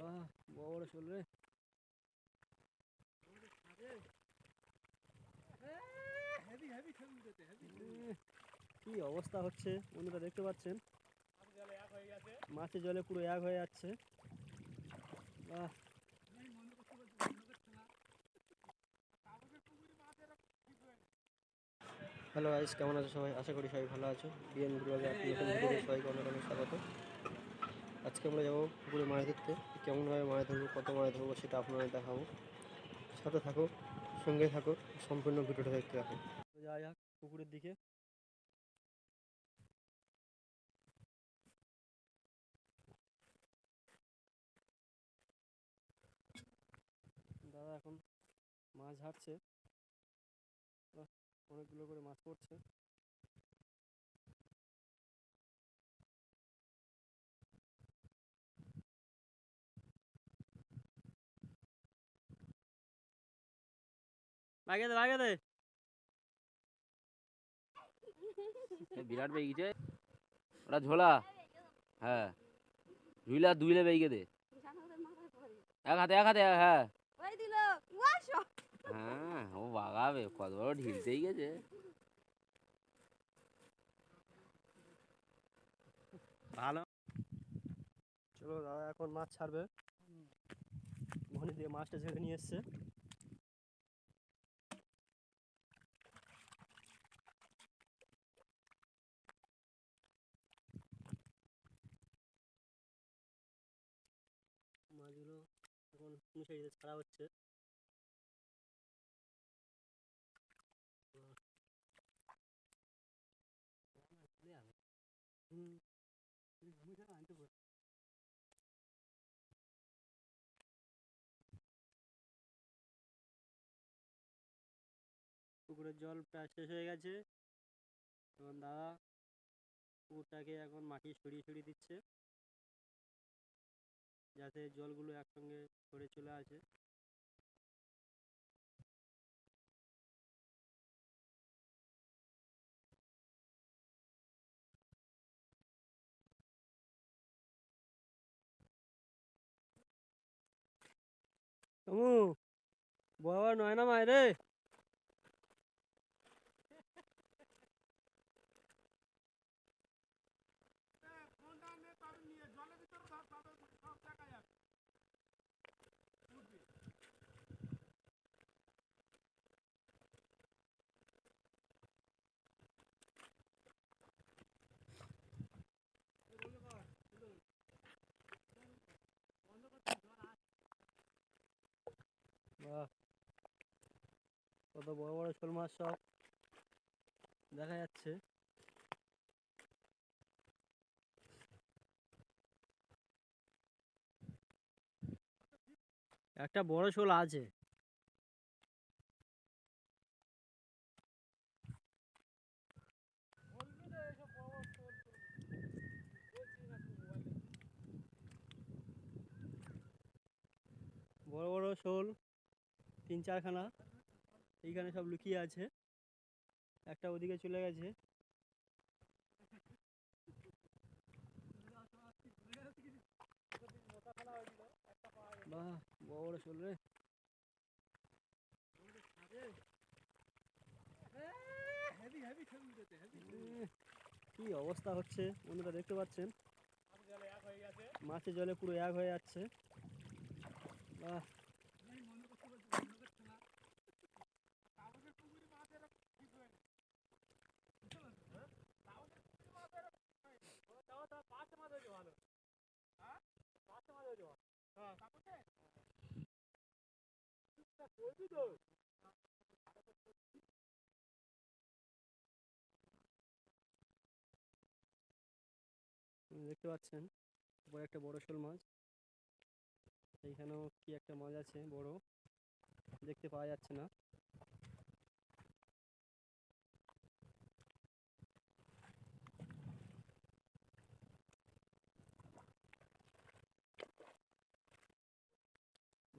বাহ বড় শোল রে। কি অবস্থা হচ্ছে? বন্ধুরা দেখতে পাচ্ছেন? মাছের জলে পুরো এক হয়ে যাচ্ছে। বাহ। হ্যালো গাইস কেমন আছো সবাই? আশা করি সবাই ভালো আছো। বিএন ব্লগে আপনি নতুন ভিডিওতে সবাইকে অনেক অনেক স্বাগত। আজকে আমরা যাব পুকুরে মাছ ধরতে। কেমনভাবে মাছ ধরবো, কত মাছ ধরবো সেটা আপনাদের দেখাবো। সাথে থাকো, সঙ্গে থাকো, সম্পূর্ণ ভিডিওটা দেখতে থাকো। যাওয়া যাক, পুকুরের দিকে। দাদা এখন মাছ ঝাড়ছে অনেকগুলো করে মাছ পড়ছে। লাগে দে দে বিরাট বেগিছে ওটা ঝোলা। হ্যাঁ। ঝুইলা দুইলে বেগে দে। এক হাতে এক হাতে হ্যাঁ। ওই হ্যাঁ ও বাগাবে কত বড় ঢিলতেই গেছে ভালো। চলো দাদা এখন মাছ ছাড়বে। মনে দিয়ে মাছটা ঝেড়ে নিয়ে এসছে মাছগুলো ছাড়া হচ্ছে। পুকুরের জল প্রায় শেষ হয়ে গেছে। এবং দাদা পুকুরটাকে এখন মাটি সরিয়ে সরিয়ে দিচ্ছে। যাতে জলগুলো একসঙ্গে সরে চলে আসে। তমু বাবা নয়না মায় রে বাহ কত বড় বড় শোল মাছ সব দেখা যাচ্ছে। একটা বড় শোল আছে। বড় বড় শোল, তিন চারখানা। এইখানে সব লুকিয়ে আছে। একটা ওদিকে চলে গেছে। বাহ, বড় শোল রে। কি অবস্থা হচ্ছে, বন্ধুরা দেখতে পাচ্ছেন? মাছের জলে পুরো এক হয়ে যাচ্ছে। বাহ দেখতে পাচ্ছেন, উপরে একটা বড় শোল মাছ। এইখানেও কি একটা মাছ আছে, বড়। দেখতে পাওয়া যাচ্ছে না।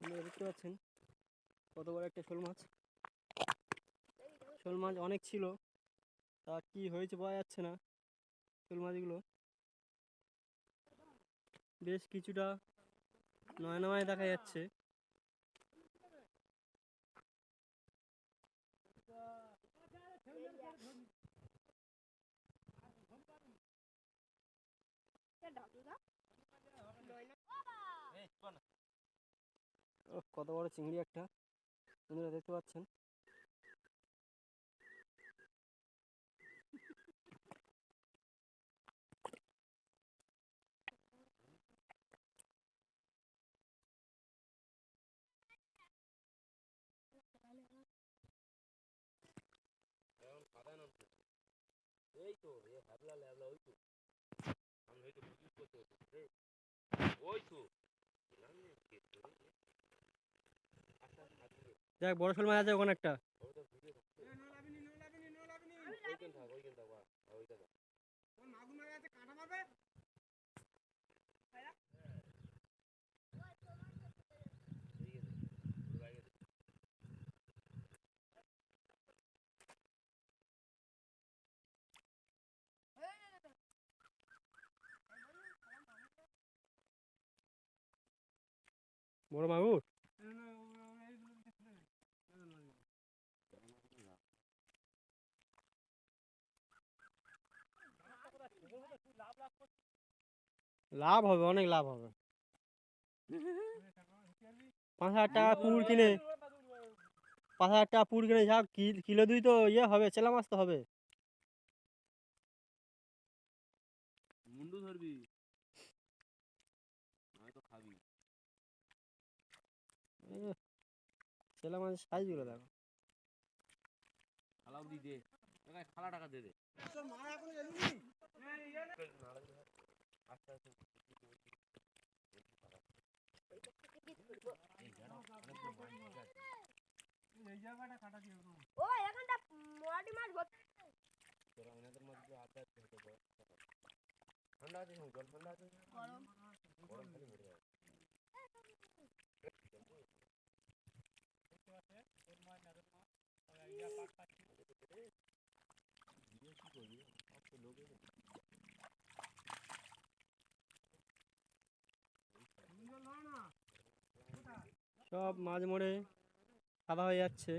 দেখতে পাচ্ছেন কত বড় একটা শোল মাছ। শোল মাছ অনেক ছিল, তা কি হয়েছে পাওয়া যাচ্ছে না শোল মাছগুলো। বেশ কিছুটা নয় নয় দেখা যাচ্ছে। কত বড় চিংড়ি একটা। বন্ধুরা, দেখতে পাচ্ছেন? এই তো এ ল্যাবলা ওই তো আমি হয়তো বুঝিস করতে ওই তো দেখ বড় শোল মাছ আছে ওখানে একটা। বড় মাগুর লাভ হবে অনেক লাভ হবে। পাঁচ হাজার টাকা পুর কিনে পাঁচ হাজার টাকা পুর কিনে যা কিলো দুই তো ইয়ে হবে চেলা মাছ তো হবে। মুন্ডু ধরবি। নয়তো খাবি। এ, চেলা সাইজগুলো দেখো। দে খালা টাকা দে দে। ও এখানটা মোয়াটি মাছ ভর্তি ঠান্ডা আছে জল ঠান্ডা আছে গরম গরম খালি মরে যাবে সব মাছ মরে সাদা হয়ে যাচ্ছে।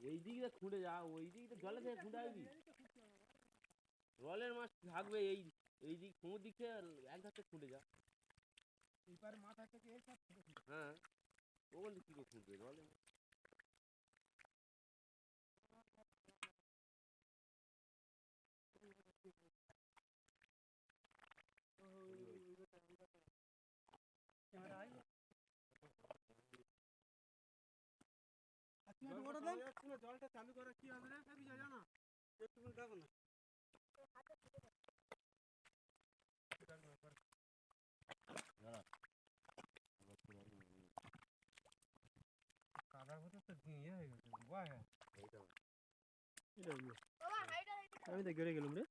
এই দিক দিয়ে খুঁড়ে যা ওই দিক দিয়ে জলে থেকে খুঁড়ে আসবি রলের মাছ থাকবে এই এই দিক সমুদ্র দিক থেকে এক ধার থেকে খুঁড়ে যা। হ্যাঁ ওখান থেকে কি করে খুঁড়বে রলে জলটা চালু করে কি হবে না জানো একটু দেখো না আমি তো গেড়ে গেলাম রে।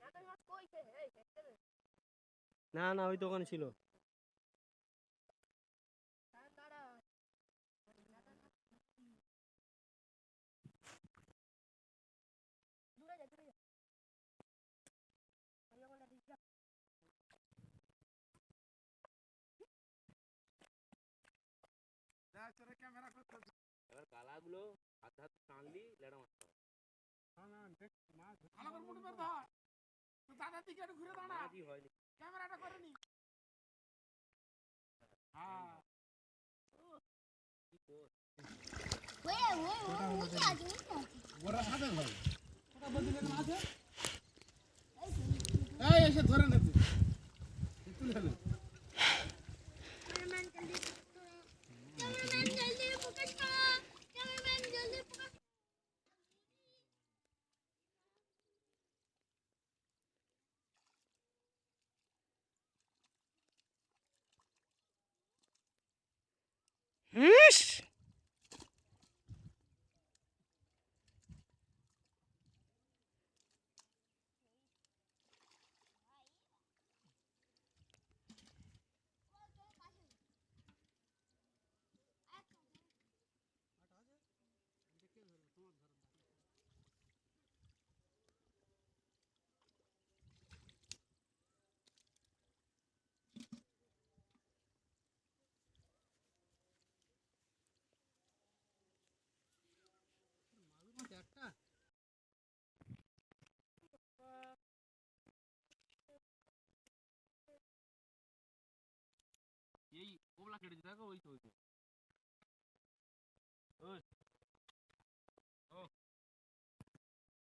এত মাছ কইছে এই দেখতে দে না না ওই দোকানে ছিল দাঁড়া লেড়া মাছ পাবে। মাছই হয়নি কি কর? ওয়ে করে নি উঠে আছে উঠে তুলে ক্যামেরাম্যান এই ওগুলা কেটেছে দেখো ওই তো ওই তো। ওই,